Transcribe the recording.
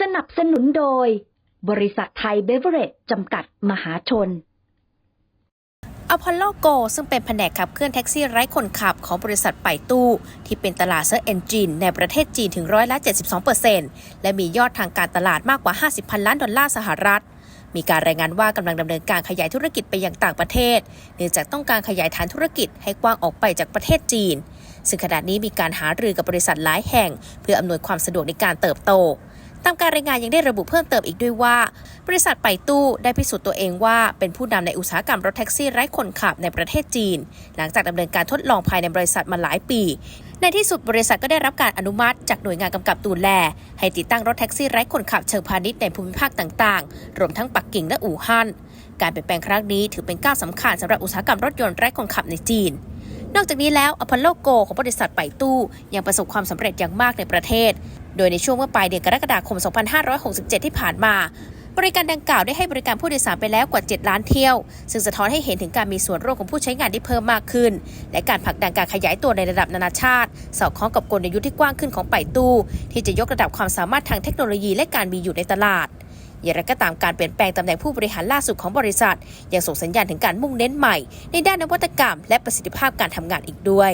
สนับสนุนโดย บริษัทไทยเบเวอร์เรจจำกัดมหาชนอพอลโลโกซึ่งเป็นแผนกขับเคลื่อนแท็กซี่ไร้คนขับของบริษัทไปตู้ ที่เป็นตลาดเซอร์เอนจินในประเทศจีนถึงร้อยละ 72%และมียอดทางการตลาดมากกว่า 50 พันล้านดอลลาร์สหรัฐ มีการรายงานว่ากำลังดำเนินการขยายธุรกิจไปยังต่างประเทศ เนื่องจากต้องการขยายฐานธุรกิจให้กว้างออกไปจากประเทศจีน ซึ่งขณะนี้มีการหารือกับบริษัทหลายแห่ง เพื่ออำนวยความสะดวกในการเติบโต ตามการรายงานยังได้ระบุเพิ่มเติมอีกด้วยว่า บริษัทไปตู้ได้พิสูจน์ตัวเองว่าเป็นผู้นำในอุตสาหกรรมรถแท็กซี่ไร้คนขับในประเทศจีน หลังจากดำเนินการทดลองภายในบริษัทมาหลายปี ในที่สุดบริษัทก็ได้รับการอนุมัติ จากหน่วยงานกำกับดูแล ให้ติดตั้งรถแท็กซี่ไร้คนขับเชิงพาณิชย์ในภูมิภาคต่างๆ รวมทั้งปักกิ่งและอู่ฮั่นการเปลี่ยนแปลงครั้งนี้ถือเป็นก้าวสำคัญสำหรับอุตสาหกรรมรถยนต์ไร้คนขับในจีน นอกจากนี้แล้วอพอลโลโกของบริษัทไปตู้ ยังประสบความสำเร็จอย่างมากในประเทศ โดยในช่วงเมื่อปลายเดือนกรกฎาคม 2567 ที่ผ่านมา บริการดังกล่าวได้ให้บริการผู้โดยสารไปแล้วกว่า 7 ล้านเที่ยว ซึ่งสะท้อนให้เห็นถึงการมีส่วนร่วมของผู้ใช้งานที่เพิ่มมากขึ้น และการผลักดันการขยายตัวในระดับนานาชาติ สอดคล้องกับกลยุทธ์ที่กว้างขึ้นของไปตู้ ที่จะยกระดับความสามารถทางเทคโนโลยีและการมีอยู่ในตลาด อย่างไรก็ตามการเปลี่ยนแปลงตำแหน่งผู้บริหารล่าสุดของบริษัท ยังส่งสัญญาณถึงการมุ่งเน้นใหม่ ในด้านนวัตกรรม และประสิทธิภาพการทำงานอีกด้วย